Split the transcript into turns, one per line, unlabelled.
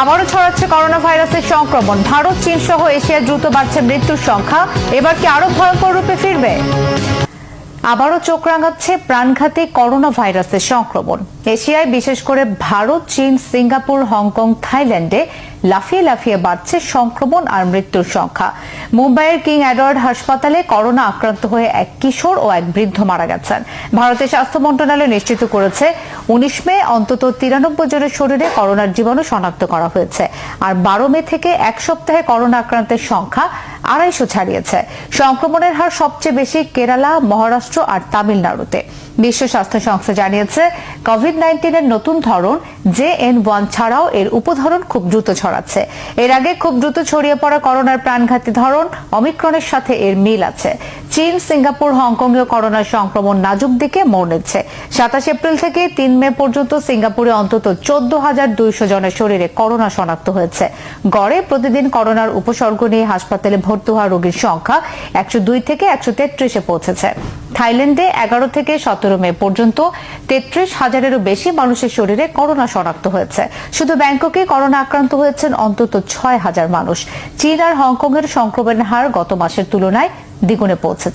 আবারও ছড়াচ্ছে করোনা ভাইরাসের সংক্রমণ। ভারত চীন সহ এশিয়ায় দ্রুত বাড়ছে মৃত্যুর সংখ্যা। এবার কি আরও ভয়ঙ্কর রূপে ফিরবে? আবারও চোখ রাঙাচ্ছে প্রাণঘাতী করোনা ভাইরাসের সংক্রমণ। এশিয়ায় বিশেষ করে ভারত, চীন, সিঙ্গাপুর, হংকং, থাইল্যান্ডে লাফিয়ে লাফিয়ে বাড়ছে সংক্রমণ আর মৃত্যুর সংখ্যা। মুম্বাইয়ের কিং এডওয়ার্ড হাসপাতালে করোনা আক্রান্ত হয়ে এক কিশোর ও এক বৃদ্ধ মারা গেছেন। ভারতের স্বাস্থ্য মন্ত্রণালয় নিশ্চিত করেছে, উনিশ মে অন্তত তিরানব্বই জনের শরীরে করোনার জীবাণু শনাক্ত করা হয়েছে। আর বারো মে থেকে এক সপ্তাহে করোনা আক্রান্তের সংখ্যা আড়াইশো ছাড়িয়েছে। সংক্রমণের হার সবচেয়ে বেশি কেরালা, মহারাষ্ট্র আর তামিলনাড়ুতে। বিশ্ব স্বাস্থ্য সংস্থা জানিয়েছে কোভিড নাইন্টিনের নতুন ধরন জে এন ওয়ান ছাড়াও এর উপধরন খুব দ্রুত ছড়াচ্ছে। এর আগে খুব দ্রুত ছড়িয়ে পড়া করোনার প্রাণঘাতী ধরন অমিক্রণের সাথে এর মিল আছে। চীন, সিঙ্গাপুর, হংকংয়েও করোনার সংক্রমণ নাজুক দিকে মোড় নিচ্ছে। সাতাশ এপ্রিল থেকে তিন মে পর্যন্ত সিঙ্গাপুরে অন্তত চোদ্দ হাজার দুইশো জনের শরীরে করোনা শনাক্ত হয়েছে। গড়ে প্রতিদিন করোনার উপসর্গ নিয়ে হাসপাতালে ভর্তি হওয়া রোগীর সংখ্যা একশো দুই থেকে একশো তেত্রিশে পৌঁছেছে। থাইল্যান্ডে এগারো থেকে সতেরো মে পর্যন্ত তেত্রিশ হাজারেরও বেশি মানুষের শরীরে করোনা শনাক্ত হয়েছে। শুধু ব্যাংককে করোনা আক্রান্ত হয়েছেন অন্তত ছয় হাজার মানুষ। চীন আর হংকংয়ের সংক্রমণের হার গত মাসের তুলনায় দ্বিগুণে পৌঁছেছে।